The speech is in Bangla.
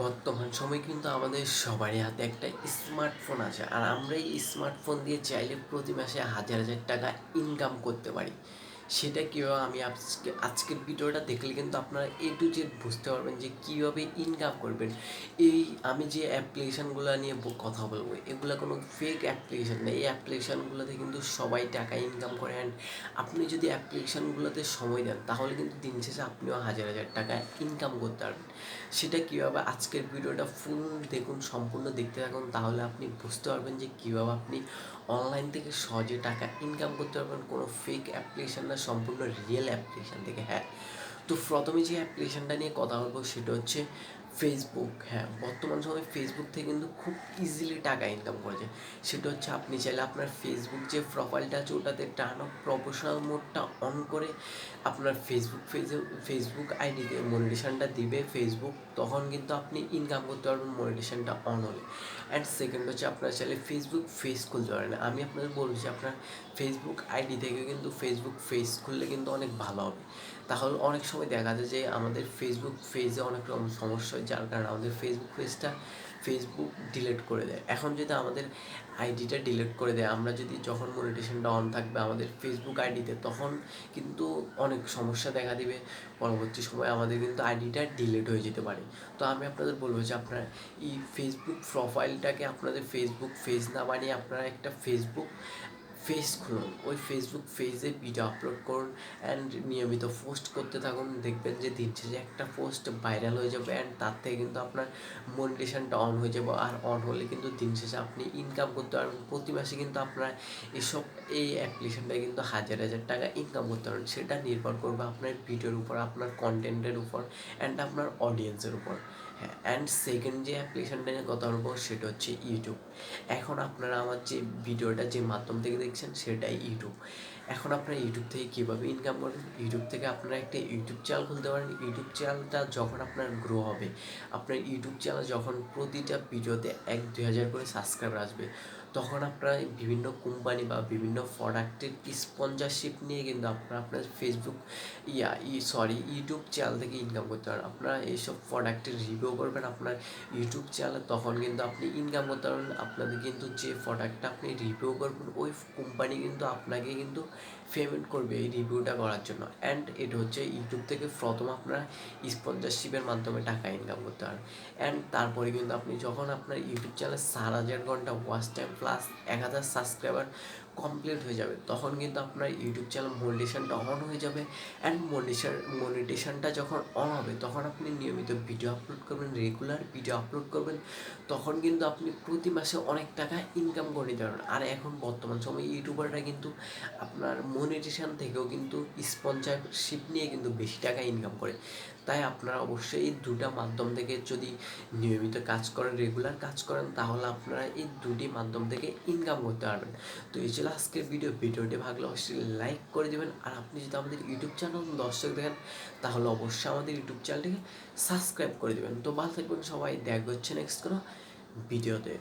বর্তমান সময় কিন্তু আমাদের সবারই হাতে একটা স্মার্টফোন আছে। আর আমরা এই স্মার্টফোন দিয়ে চাইলে প্রতি মাসে হাজার হাজার টাকা ইনকাম করতে পারি। সেটা কীভাবে আমি আজকে, আজকের ভিডিওটা দেখলে কিন্তু আপনারা এ টু জেড বুঝতে পারবেন যে কীভাবে ইনকাম করবেন। এই আমি যে অ্যাপ্লিকেশানগুলো নিয়ে কথা বলব, এগুলো কোনো ফেক অ্যাপ্লিকেশান না। এই অ্যাপ্লিকেশানগুলোতে কিন্তু সবাই টাকা ইনকাম করে অ্যান্ড আপনি যদি অ্যাপ্লিকেশানগুলোতে সময় দেন, তাহলে কিন্তু দিন শেষে আপনিও হাজার হাজার টাকা ইনকাম করতে পারবেন। সেটা কীভাবে আজকের ভিডিওটা ফুল দেখুন, সম্পূর্ণ দেখতে থাকুন, তাহলে আপনি বুঝতে পারবেন যে কীভাবে আপনি অনলাইন থেকে সহজে টাকা ইনকাম করতে পারবেন। কোনো ফেক অ্যাপ্লিকেশান না সম্পূর্ণ রিয়েল অ্যাপ্লিকেশান থেকে হ্যাঁ? তো প্রথমে যে অ্যাপ্লিকেশানটা নিয়ে কথা বলব সেটা হচ্ছে ফেসবুক হ্যাঁ বর্তমান সময়ে ফেসবুক থেকে কিন্তু খুব ইজিলি টাকা ইনকাম করা যায়। সেটা হচ্ছে আপনি চাইলে আপনার ফেসবুক যে প্রোফাইলটা আছে, ওটাতে টার্ন অফ প্রফেশনাল মোডটা অন করে আপনার ফেসবুক পেজে ফেসবুক আইডিতে মনিটেশনটা দিবে ফেসবুক তখন কিন্তু আপনি ইনকাম করতে পারবেন মনিটেশনটা অন হলে। অ্যান্ড সেকেন্ড হচ্ছে আপনার চাইলে ফেসবুক ফেস খুলতে পারেন। আমি আপনাদের বলব যে আপনার ফেসবুক আইডি থেকে কিন্তু ফেসবুক ফেস খুললে কিন্তু অনেক ভালো হবে। তাহলে অনেক সময় দেখা যায় যে আমাদের ফেসবুক ফেজে অনেক রকম সমস্যা হয়। যার কারণে আমাদের ফেসবুক পেজটা ফেসবুক ডিলেট করে দেয়। এখন যদি আমাদের আইডিটা ডিলেট করে দেয়, আমরা যদি যখন মনিটেশনটা অন থাকবে আমাদের ফেসবুক আইডিতে তখন কিন্তু অনেক সমস্যা দেখা দিবে। পরবর্তী সময় আমাদের কিন্তু আইডিটা ডিলেট হয়ে যেতে পারে। তো আমি আপনাদের বলব যে আপনার এই ফেসবুক প্রোফাইলটাকে আপনাদের ফেসবুক পেজ না বানিয়ে আপনারা একটা ফেসবুক ফেস খুলুন ওই ফেসবুক পেজে ভিডিও আপলোড করুন অ্যান্ড নিয়মিত পোস্ট করতে থাকুন। দেখবেন যে দিন শেষে একটা পোস্ট ভাইরাল হয়ে যাবে অ্যান্ড তার থেকে কিন্তু আপনার মনিটেশনটা অন হয়ে যাবে। আর অন হলে কিন্তু দিন শেষে আপনি ইনকাম করতে পারবেন। প্রতি মাসে কিন্তু আপনার এসব এই অ্যাপ্লিকেশনটায় কিন্তু হাজার হাজার টাকা ইনকাম করতে পারবেন। সেটা নির্ভর করবে আপনার ভিডিওর উপর, আপনার কন্টেন্টের উপর অ্যান্ড আপনার অডিয়েন্সের উপর। হ্যাঁ অ্যান্ড সেকেন্ড যে অ্যাপ্লিকেশনটা নিয়ে কথা বলব সেটা হচ্ছে ইউটিউব এখন আপনারা আমার যে ভিডিওটা যে মাধ্যম থেকে দেখছেন সেটাই ইউটিউব এখন আপনারা ইউটিউব থেকে কীভাবে ইনকাম করবেন? ইউটিউব থেকে আপনারা একটা ইউটিউব চ্যানেল খুলতে পারেন। ইউটিউব চ্যানেলটা যখন আপনার গ্রো হবে, আপনার ইউটিউব চ্যানেল যখন প্রতিটা ভিডিওতে এক দুই হাজার করে সাবস্ক্রাইবার আসবে তখন আপনারা বিভিন্ন কোম্পানি বা বিভিন্ন প্রোডাক্টের স্পন্সরশিপ নিয়ে কিন্তু আপনারা আপনার ফেসবুক ইয়া, ই সরি ইউটিউব চ্যানেল থেকে ইনকাম করতে পারেন আপনারা এইসব প্রোডাক্টের রিভিউ করবেন আপনার ইউটিউব চ্যানেলে তখন কিন্তু আপনি ইনকাম করতে পারবেন। আপনাদের কিন্তু যে প্রোডাক্টটা আপনি রিভিউ করবেন, ওই কোম্পানি কিন্তু আপনাকে কিন্তু পেমেন্ট করবে এই রিভিউটা করার জন্য। অ্যান্ড এটা হচ্ছে ইউটিউব থেকে প্রথম আপনারা স্পন্সরশিপের মাধ্যমে টাকা ইনকাম করতে পারেন অ্যান্ড তারপরে কিন্তু আপনি যখন আপনার ইউটিউব চ্যানেলে চার হাজার ঘণ্টা ওয়াচ টাইম প্লাস এক হাজার সাবস্ক্রাইবার কমপ্লিট হয়ে যাবে, তখন কিন্তু আপনার ইউটিউব চ্যানেল মনিটেশনটা অন হয়ে যাবে অ্যান্ড মনিটেশন মনিটেশনটা যখন অন হবে, তখন আপনি নিয়মিত ভিডিও আপলোড করবেন রেগুলার ভিডিও আপলোড করবেন, তখন কিন্তু আপনি প্রতি মাসে অনেক টাকা ইনকাম করে নিতে পারবেন আর এখন বর্তমান সময়ে ইউটিউবাররা কিন্তু আপনার মনিটেশন থেকেও কিন্তু স্পন্সরশিপ নিয়ে কিন্তু বেশি টাকা ইনকাম করে। তাই আপনারা অবশ্যই এই দুটা মাধ্যম থেকে যদি নিয়মিত কাজ করেন রেগুলার কাজ করেন, তাহলে আপনারা এই দুটি মাধ্যম থেকে ইনকাম করতে পারবেন। তো এই ছিল আজকের ভিডিও ভিডিওটি ভাগলে অবশ্যই লাইক করে দেবেন। আর আপনি যদি আমাদের ইউটিউব চ্যানেল দর্শক দেখেন, তাহলে অবশ্যই আমাদের ইউটিউব চ্যানেলটিকে সাবস্ক্রাইব করে দেবেন। তো ভালো থাকবেন সবাই, দেখ হচ্ছে নেক্সট কোনো ভিডিওতে